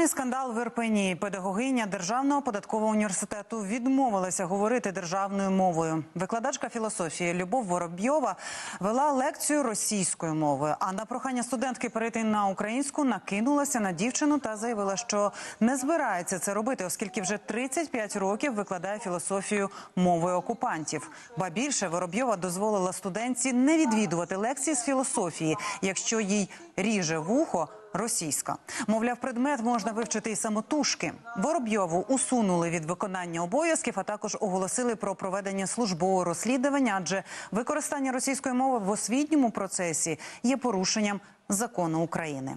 Шкільний скандал в Ірпені. Педагогиня Державного податкового університету відмовилася говорити державною мовою. Викладачка філософії Любов Воробйова вела лекцію російською мовою. А на прохання студентки перейти на українську накинулася на дівчину та заявила, що не збирається це робити, оскільки вже 35 років викладає філософію мовою окупантів. Ба більше Воробйова дозволила студентці не відвідувати лекції з філософії, якщо їй ріже вухо російська. Мовляв, предмет можна вивчити і самотужки. Воробйову усунули від виконання обов'язків, а також оголосили про проведення службового розслідування, адже використання російської мови в освітньому процесі є порушенням закону України.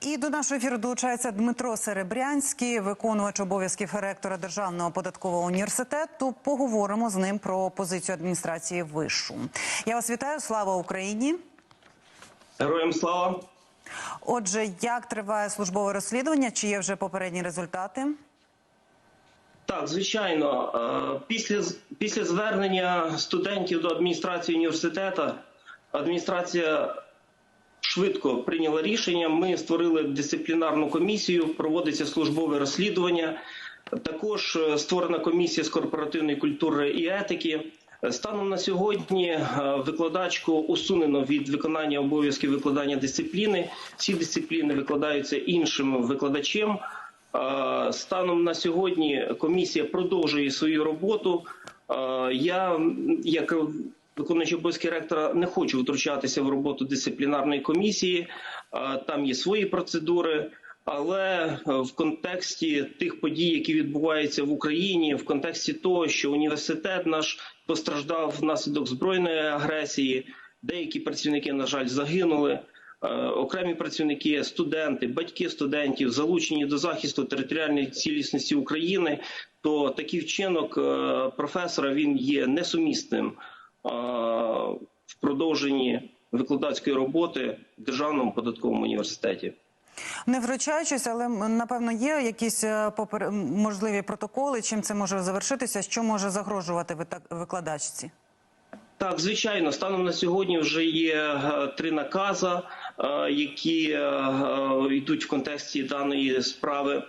І до нашого ефіру долучається Дмитро Серебрянський, виконувач обов'язків ректора Державного податкового університету. Поговоримо з ним про позицію адміністрації вишу. Я вас вітаю. Слава Україні! Героям слава. Отже, як триває службове розслідування? Чи є вже попередні результати? Так, звичайно, е, після після звернення студентів до адміністрації університету адміністрація швидко прийняла рішення. Ми створили дисциплінарну комісію, проводиться службове розслідування. Також е, створена комісія з корпоративної культури і етики. Станом на сьогодні е, викладачку усунено від виконання обов'язків викладання дисципліни. Ці дисципліни викладаються іншим викладачем. Е, Станом на сьогодні комісія продовжує свою роботу. Е, Я, як виконуючий обов'язки ректора, не хочу втручатися в роботу дисциплінарної комісії. Там є свої процедури. Але е, в контексті тих подій, які відбуваються в Україні, в контексті того, що університет наш постраждав внаслідок збройної агресії, деякі працівники, на жаль, загинули. Е, Окремі працівники, студенти, батьки студентів залучені до захисту територіальної цілісності України, то такий вчинок е, професора він є несумісним в продовженні викладацької роботи в державному податковому університеті. Не вручаючись, але напевно є якісь е, попер... можливі протоколи. Чим це може завершитися? Що може загрожувати викладачці? Так, звичайно, станом на сьогодні вже є е, три накази, е, які йдуть в контексті даної справи.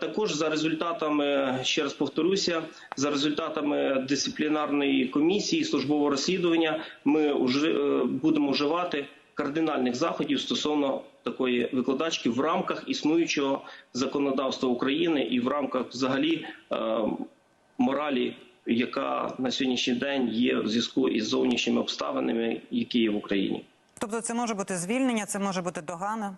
Також за результатами, ще раз повторюся, за результатами дисциплінарної комісії службового розслідування, ми вже будемо вживати кардинальних заходів стосовно такої викладачки в рамках існуючого законодавства України і в рамках взагалі е, моралі, яка на сьогоднішній день є в зв'язку із зовнішніми обставинами, які є в Україні. Тобто, це може бути звільнення, це може бути догана.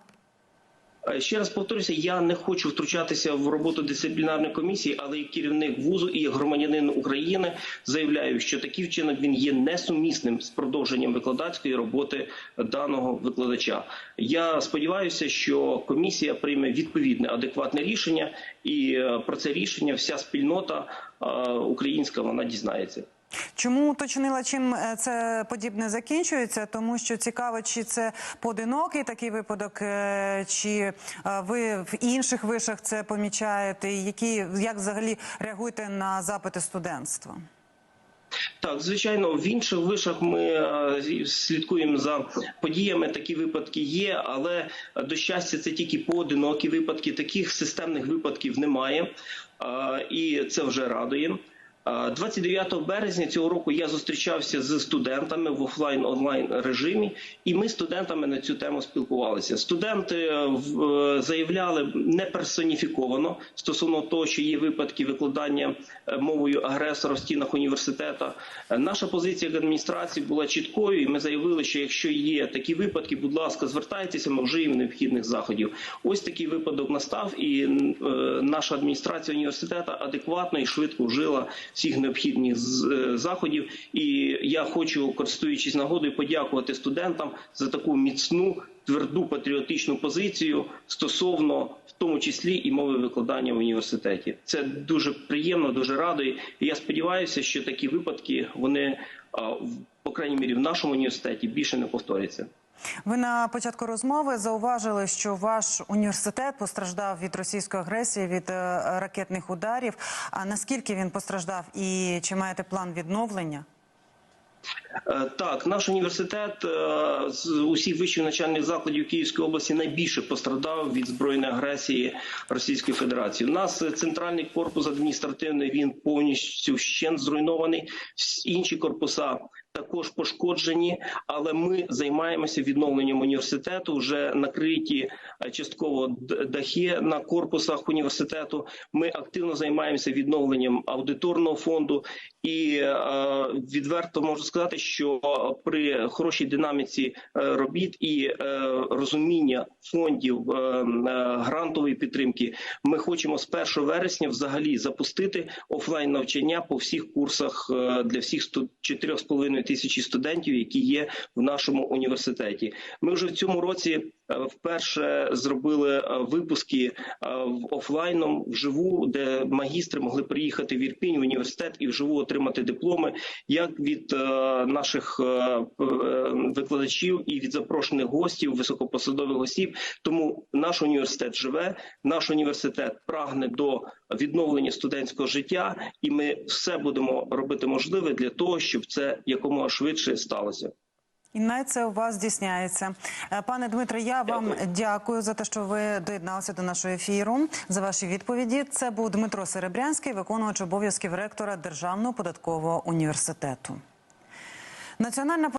Е, Ще раз повторюся, я не хочу втручатися в роботу дисциплінарної комісії, але як керівник вузу і як громадянин України заявляю, що такий вчинок він є несумісним з продовженням викладацької роботи даного викладача. Я сподіваюся, що комісія прийме відповідне адекватне рішення, і е, про це рішення вся спільнота е, українська вона дізнається. Чому уточнила, чим е, це подібне закінчується? Тому що цікаво, чи це поодинокий такий випадок, е, чи е, ви в інших вишах це помічаєте? Які як взагалі реагуєте на запити студентства? Так, звичайно, в інших вишах ми слідкуємо за подіями. Такі випадки є, але до щастя, це тільки поодинокі випадки. Таких системних випадків немає, і це вже радує. Е, 29 березня цього року я зустрічався з студентами в офлайн-онлайн режимі, і ми студентами на цю тему спілкувалися. Студенти е, е, заявляли не персоніфіковано стосовно того, що є випадки викладання е, мовою агресора в стінах університету. Е, Наша позиція як адміністрації була чіткою, і ми заявили, що якщо є такі випадки, будь ласка, звертайтеся, ми вжиємо необхідних заходів. Ось такий випадок настав, і е, наша адміністрація університету адекватно і швидко вжила всіх необхідних е, заходів. І я хочу, користуючись нагодою, подякувати студентам за таку міцну. Тверду патріотичну позицію стосовно в тому числі і мови викладання в університеті. Це дуже приємно, дуже радує. І я сподіваюся, що такі випадки вони по крайній мірі в нашому університеті більше не повторяться. Ви на початку розмови зауважили, що ваш університет постраждав від російської агресії, від е, ракетних ударів. А наскільки він постраждав, і чи маєте план відновлення? Е, Так, наш університет е, з усіх вищих навчальних закладів Київської області найбільше пострадав від збройної агресії Російської Федерації. У нас центральний корпус адміністративний він повністю вщент зруйнований. Інші корпуса також пошкоджені, але ми займаємося відновленням університету. Вже накриті е, частково дахи на корпусах університету. Ми активно займаємося відновленням аудиторного фонду, і е, відверто можу сказати, що при хорошій динаміці е, робіт і е, розуміння фондів е, е, грантової підтримки, ми хочемо з 1 вересня взагалі запустити офлайн навчання по всіх курсах е, для всіх сту- 4,5 тисячі студентів, які є в нашому університеті. Ми вже в цьому році е, вперше зробили е, випуски е, в офлайном вживу, де магістри могли приїхати в Ірпінь в університет і вживу отримати дипломи, як від наших викладачів і від запрошених гостів, високопосадових осіб. Тому наш університет живе, наш університет прагне до відновлення студентського життя, і ми все будемо робити можливе для того, щоб це якомога швидше сталося. І на це у вас здійсняється. Е, Пане Дмитре, я вам Дякую. дякую за те, що ви доєдналися до нашого ефіру, за ваші відповіді. Це був Дмитро Серебрянський, виконувач обов'язків ректора Державного податкового університету. Національна